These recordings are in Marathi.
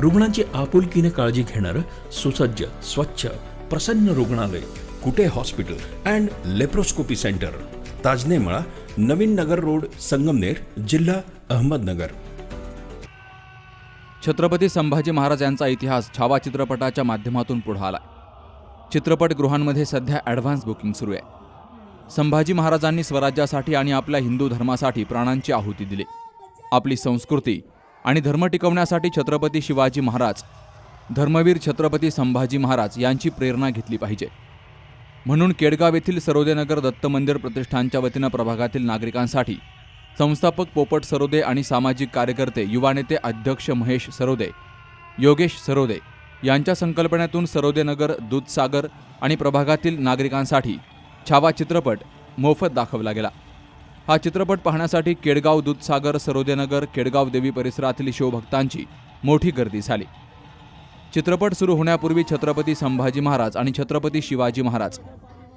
रुग्णांची आपुलकीने काळजी घेणारं सुसज्ज स्वच्छ प्रसन्न रुग्णालय Kute hospital and laparoscopy centre. Tajnemala Navin Nagar road Sangamner जिल्हा अहमदनगर. छत्रपती संभाजी महाराज यांचा इतिहास छावा चित्रपटाच्या माध्यमातून पुढे आला चित्रपटगृहांमध्ये सध्या ॲडव्हान्स बुकिंग सुरू आहे. संभाजी महाराजांनी स्वराज्यासाठी आणि आपल्या हिंदू धर्मासाठी प्राणांची आहुती दिली. आपली संस्कृती आणि धर्म टिकवण्यासाठी छत्रपती शिवाजी महाराज धर्मवीर छत्रपती संभाजी महाराज यांची प्रेरणा घेतली पाहिजे. म्हणून केडगाव येथील सरोदेनगर दत्त मंदिर प्रतिष्ठानच्या वतीनं प्रभागातील नागरिकांसाठी संस्थापक पोपट सरोदे आणि सामाजिक कार्यकर्ते युवा नेते अध्यक्ष महेश सरोदे योगेश सरोदे यांच्या संकल्पनेतून सरोदेनगर दूधसागर आणि प्रभागातील नागरिकांसाठी छावा चित्रपट मोफत दाखवला गेला. हा चित्रपट पाहण्यासाठी केडगाव दूधसागर सरोदेनगर केडगाव देवी परिसरातील शिवभक्तांची मोठी गर्दी झाली. चित्रपट सुरू होण्यापूर्वी छत्रपती संभाजी महाराज आणि छत्रपती शिवाजी महाराज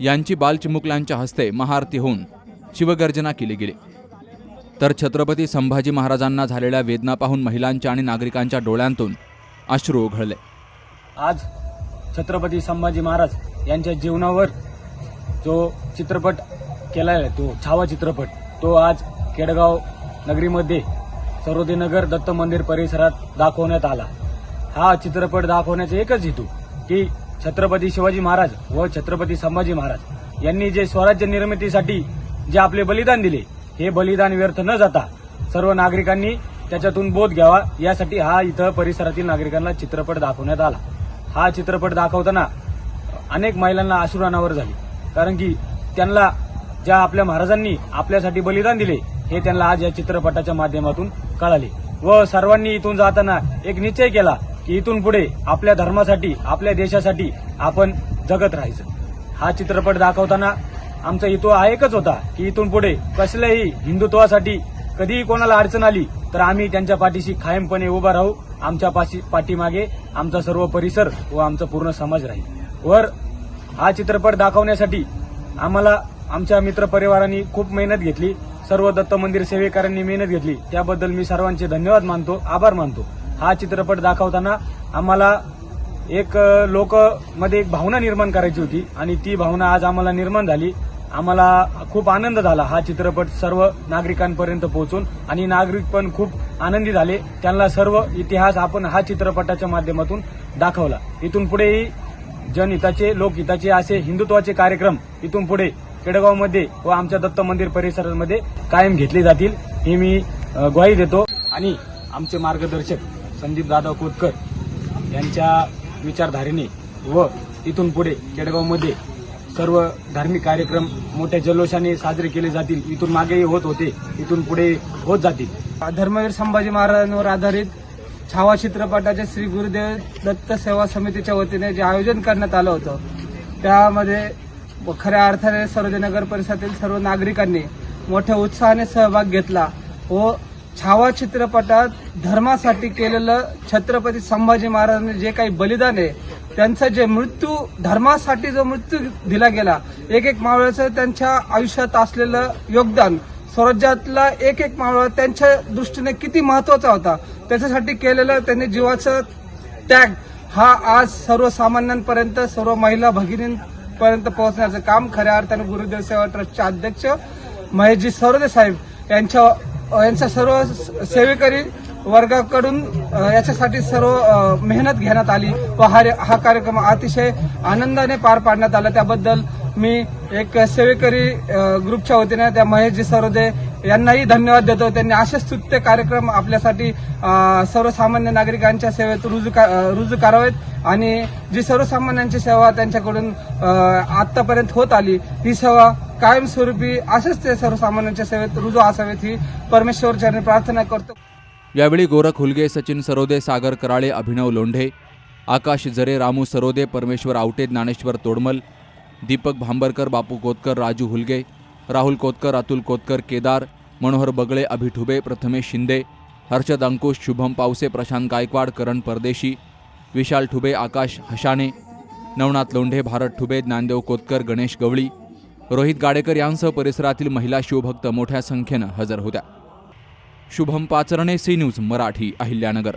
यांची बालचिमुकल्यांच्या हस्ते महाआरती होऊन शिवगर्जना केली गेली. तर छत्रपती संभाजी महाराजांना झालेल्या वेदना पाहून महिलांच्या आणि नागरिकांच्या डोळ्यांतून अश्रू ओघळले. आज छत्रपती संभाजी महाराज यांच्या जीवनावर जो चित्रपट केला आहे तो छावा चित्रपट. तो आज केडगाव नगरीमध्ये सरोदेनगर दत्त मंदिर परिसरात दाखवण्यात आला. हा चित्रपट दाखवण्याचा एकच हेतू की छत्रपती शिवाजी महाराज व छत्रपती संभाजी महाराज यांनी जे स्वराज्य निर्मितीसाठी जे आपले बलिदान दिले हे बलिदान व्यर्थ न जाता सर्व नागरिकांनी त्याच्यातून बोध घ्यावा. यासाठी हा इथं परिसरातील नागरिकांना चित्रपट दाखवण्यात आला. हा चित्रपट दाखवताना अनेक महिलांना अश्रुरानावर झाली कारण की त्यांना ज्या आपल्या महाराजांनी आपल्यासाठी बलिदान दिले हे त्यांना आज या चित्रपटाच्या माध्यमातून कळाले. व सर्वांनी इथून जाताना एक निश्चय केला की इथून पुढे आपल्या धर्मासाठी आपल्या देशासाठी आपण जगत राहायचं. हा चित्रपट दाखवताना आमचा हेतू हा एकच होता की इथून पुढे कसल्याही हिंदुत्वासाठी कधीही कोणाला अडचण आली तर आम्ही त्यांच्या पाठीशी कायमपणे उभा राहू आमच्या पाशी पाठीमागे आमचा सर्व परिसर व आमचा पूर्ण समाज राहील. वर हा चित्रपट दाखवण्यासाठी आम्हाला आमच्या मित्रपरिवारांनी खूप मेहनत घेतली. सर्व दत्त मंदिर सेवेकरांनी मेहनत घेतली. त्याबद्दल मी सर्वांचे धन्यवाद मानतो आभार मानतो. हा चित्रपट दाखवताना आम्हाला एक लोक मध्ये एक भावना निर्माण करायची होती आणि ती भावना आज आम्हाला निर्माण झाली. आम्हाला खूप आनंद झाला हा चित्रपट सर्व नागरिकांपर्यंत पोहोचून आणि नागरिक पण खूप आनंदी झाले. त्यांना सर्व इतिहास आपण हा चित्रपटाच्या माध्यमातून दाखवला. इथून पुढेही जनहिताचे लोकहिताचे असे हिंदुत्वाचे कार्यक्रम इथून पुढे खेडेगावमध्ये व आमच्या दत्त मंदिर परिसरामध्ये कायम घेतले जातील हे मी ग्वाही देतो. आणि आमचे मार्गदर्शक संदीप दादा कोतकर यांच्या विचारधारेने व इथून पुढे खेडेगावमध्ये सर्व धार्मिक कार्यक्रम मोठ्या जल्लोषाने साजरे केले जातील इथून मागेही होत होते इथून पुढे होत जातील. धर्मवीर संभाजी महाराजांवर आधारित छावा चित्रपटाच्या श्री गुरुदेव दत्त सेवा समितीच्या वतीने जे आयोजन करण्यात आलं होतं त्यामध्ये खऱ्या अर्थाने सरोजनगर परिसरातील सर्व नागरिकांनी मोठ्या उत्साहाने सहभाग घेतला व छावा चित्रपटात धर्मासाठी केलेलं छत्रपती संभाजी महाराजांनी जे काही बलिदान आहे त्यांचा जे मृत्यू धर्मासाठी जो मृत्यू दिला गेला एक एक मावळ्याचं त्यांच्या आयुष्यात असलेलं योगदान स्वराज्यातला एक एक मावळा त्यांच्या दृष्टीने किती महत्त्वाचा होता त्याच्यासाठी केलेलं त्यांनी जीवाचं त्याग. हा आज सर्वसामान्यांपर्यंत सर्व महिला पर्यंत पोहोचण्याचं काम खऱ्या अर्थाने गुरुदेव सेवा ट्रस्टचे अध्यक्ष महेशजी सरोदे साहेब यांच्या यांच्या सर्व सेवेकरी वर्गाकडून याच्यासाठी सर्व मेहनत घेण्यात आली व हा हा कार्यक्रम अतिशय आनंदाने पार पाडण्यात आला. त्याबद्दल मी एक सेवेकरी ग्रुपच्या वतीने त्या महेशजी सरोदे यांनाही धन्यवाद देतो. त्यांनी असे स्तुत्य कार्यक्रम आपल्यासाठी सर्वसामान्य नागरिकांच्या सेवेत रुजू का- रुजू करावेत. आणि जी सर्वसामान्यांची सेवा त्यांच्याकडून आतापर्यंत होत आली ही सेवा कायमस्वरूपी असेच ते सर्वसामान्यांच्या सेवेत रुजू असावेत ही परमेश्वरचरणी प्रार्थना करतो. यावेळी गोरख हुलगे सचिन सरोदे सागर कराळे अभिनव लोंढे आकाश जरे रामू सरोदे परमेश्वर आवटे ज्ञानेश्वर तोडमल दीपक भांबरकर बापू कोतकर राजू हुलगे राहुल कोतकर अतुल कोतकर केदार मनोहर बगळे अभि ठुबे प्रथमेश शिंदे हर्षद अंकुश शुभम पावसे प्रशांत गायकवाड करण परदेशी विशाल ठुबे आकाश हशाने नवनाथ लोंढे भारत ठुबे ज्ञानदेव कोतकर गणेश गवळी रोहित गाडेकर यांसह परिसरातील महिला शिवभक्त मोठ्या संख्येनं हजर होत्या. Shubham Pacharne C news Marathi Ahilyanagar.